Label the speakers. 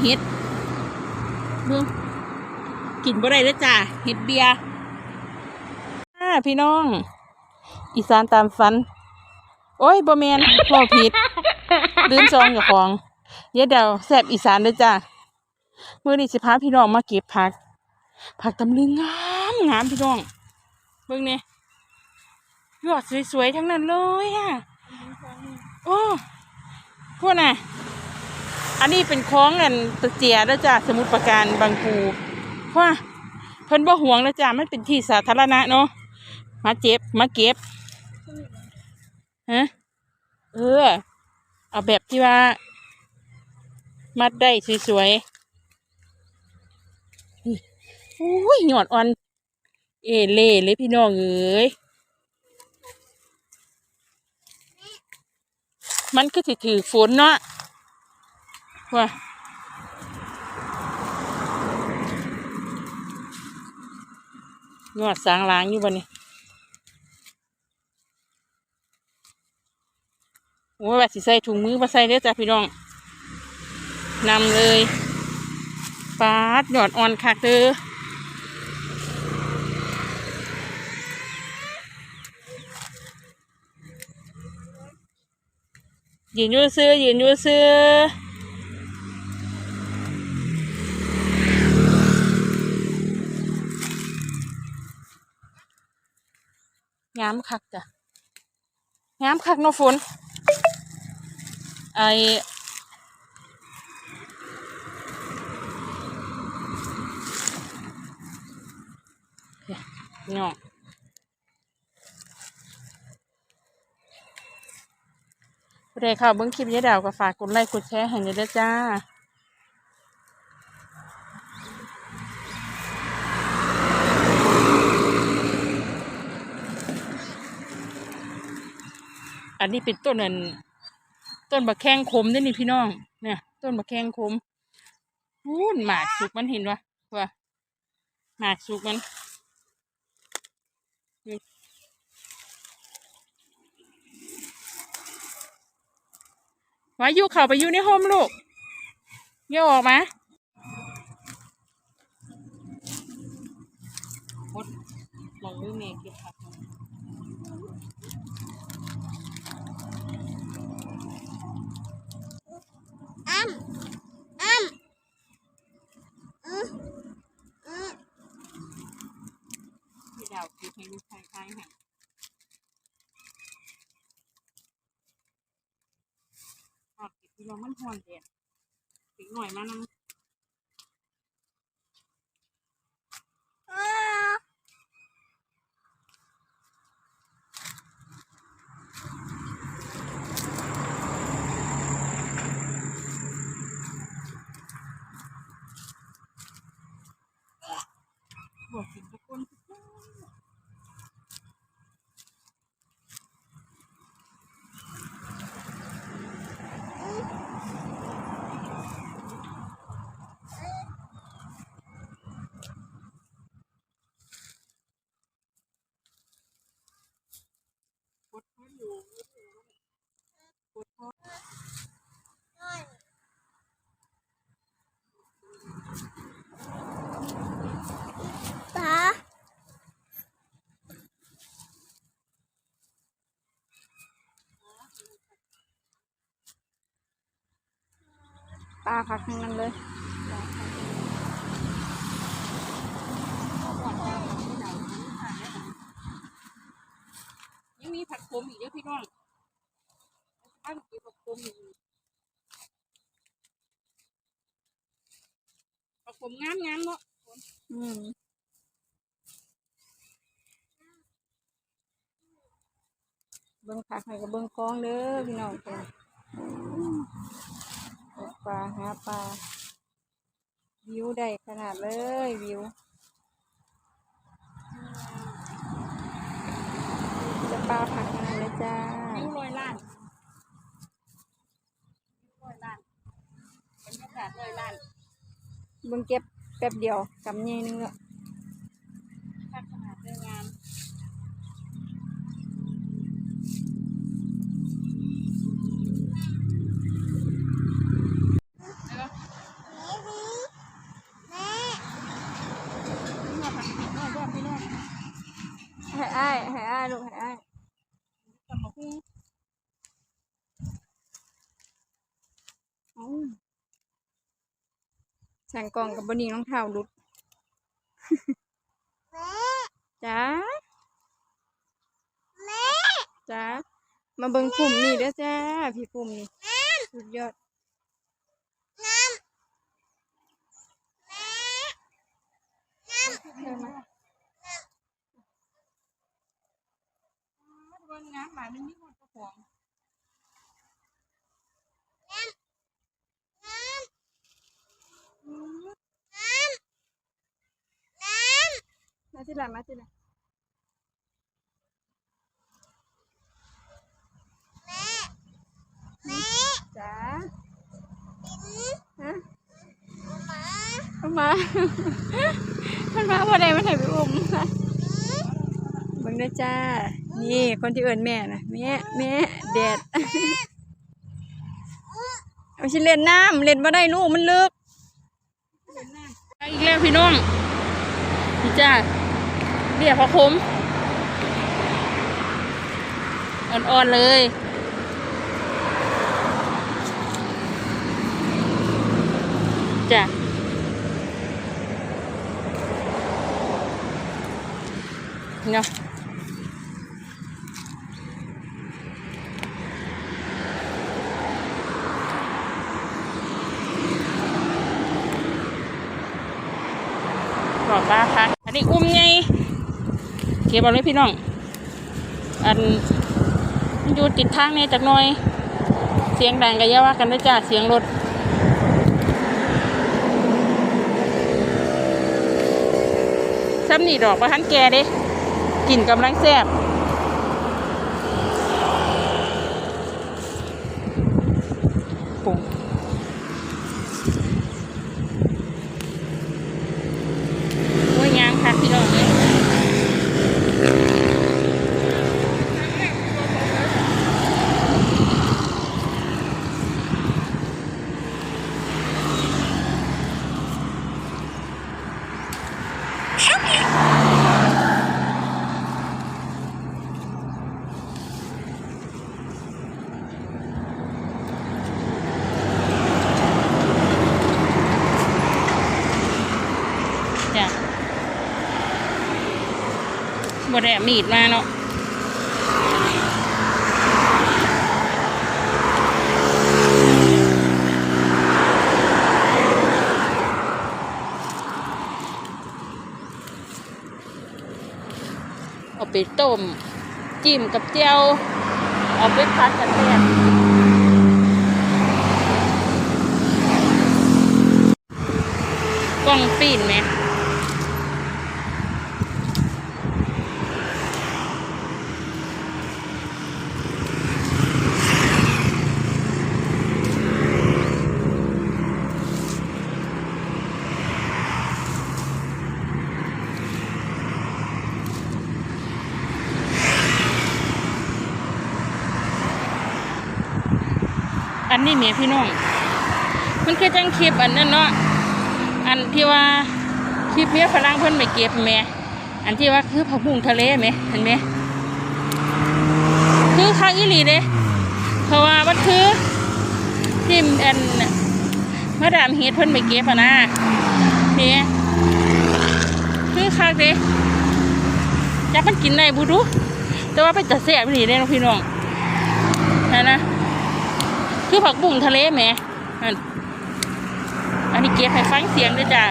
Speaker 1: เฮ็ดเบิ่งกินบ่ได้เด้จ้าเฮ็ดเบียร์อ่าพี่น้อง อีสานตามฝัน โอ้ยบ่แมนบ่ผิดลืมซองเจ้าของเดี๋ยวเดี๋ยวแซบอีสานเด้อจ้ามื้อนี้สิพาพี่น้องมาเก็บผัก ผักตำลึงงามงามพี่น้องเบิ่งเนี่ยยอดสวยๆทั้งนั้นเลยอะโอ้พวกน่ะ อันนี้เป็นคล้องกันตะเจียแล้วจ้ะสมุทรปราการบางปูว่าเพิ่นบ่ห่วงแล้วจ้ะมันเป็นที่สาธารณะเนาะมาเจ็บมาเก็บฮะเออ เอาแบบที่ว่า มัดได้สวยๆนี่อุ้ยหยอดอ่อน เอเล่เลยพี่น้องเอ้ยมันก็ถือฝนเนาะ ว่าหยอดสางล้างอยู่บ่นี่โอ้ยว่าสิใส่ถุงมือมาใส่เด้อจ้ะพี่น้องนำเลยปาดหยอดอ่อนคักเด้อยืนอยู่ซื้อยืนอยู่ซื้อ งามคักจ้ะงามคักเนาะฝนไอเนาะผู้ใดเข้าเบิ้องคลิปยายดาวก็ฝากกดไลค์กดแชร์ให้หน่อยด้อจ้า อันนี้เป็นต้นอันต้นบะแข้งคมเด้อนี่พี่น้อง เนี่ย ต้นบะแข้งคมวู้นหมากสุกมันเห็นวะว่าหมากสุกมันวาอยุเข้าไปอยู่ในห้องลูกเยี่ยวออกมาหมดมองมือเมย์เก็บผัก
Speaker 2: อ้ำอ้ำอืออือ
Speaker 1: พี่ดาวคิดให้ลูกชายคล้ายๆค่ะทอดเก็บพี่น้องมันหอนเด็ดถึงหน่อยมานั่ง
Speaker 2: อ้า
Speaker 1: บอกถึงทุกคนกดเขาอยู่กดเขา
Speaker 2: ตา
Speaker 1: ปลาพักทั้งนั้นเลยยังมีผักขมอีกเยอะพี่น้องบ้านมีผักขมอยู่ผักขมงามงามๆเนาะ
Speaker 2: อืม
Speaker 1: เบิ้งผักให้กับเบิ้งกองเด้อพี่น้องจ้ะ ปลาหาปลา วิวได้ขนาดเลยวิว จะปลาผักขนาดเลยจ้าวิวลอยล้านลอยล้านบรรยากาศลอยล้าน
Speaker 2: เบิ่งเก็บแป๊บเดียวกำใหญ่นึงอะ
Speaker 1: ผักขนาดเลยงาม
Speaker 2: สั่งกองกับบนิ่งรองเท้าหลุดจ้าจ้ามาเบิ่งปุ่มนี่เด้อจ้า พี่ปุ่มนี่สุดยอดน้ำ
Speaker 1: หมามันมีหมดกระป๋อง
Speaker 2: มา ที่หลังมาที่หลังจ้าฮะเอามามันมาพอใดมันถ่ายไปอุ้มค่ะเบิ่งนะจ้า นี่คนที่เอินแม่นะแม่แม่แดดเอาชิเล่นน้ำเล่นบ่ได้ลูกมันลึก
Speaker 1: ไปอีกแล้วพี่น้องนี่จ้า เรียกพระคมอ่อน ๆ เลย จ้ะเนาะบอกว่าพักอันนี้อุ้มไง เก็บเอาเลยพี่น้อง อันอยู่ติดทางนี่จากน้อย เสียงดังก็อย่าว่ากันนะจ้าเสียงรถซ้ำนี่ดอกประทันแกเด้กลิ่นกำลังแซ่บปุ่งโอ้ยยางคักพี่น้องเลยจ้ะ บ่ได้เอามีดมาเนาะเอาไปต้ม จิ้มกับเจียวเอาไปพัดกันแทนกล้องปีนไหม นนี้เมียพี่น้องมันคือจังคลิปอันนั้นเนาะอันที่ว่าคลิปเมียฝรั่งเพิ่นไม่เก็บแม่อันที่ว่าคือผักบุ้งทะเลไหมเห็นไหมคือข้างอีหลีเด้เพราะว่ามันคือที่อันมาดามเฮ็ดเพิ่นไม่เก็บนะเนี่ยคือคักเด้จักมันกินได้บุดูแต่ว่าไปจะแซ่บอีหลีเด้เนาะพี่น้องนั่นนะ คือผักบุ้งทะเลแหมอันอันนี้เก็บให้ฟังเสียงด้วยจ้ะ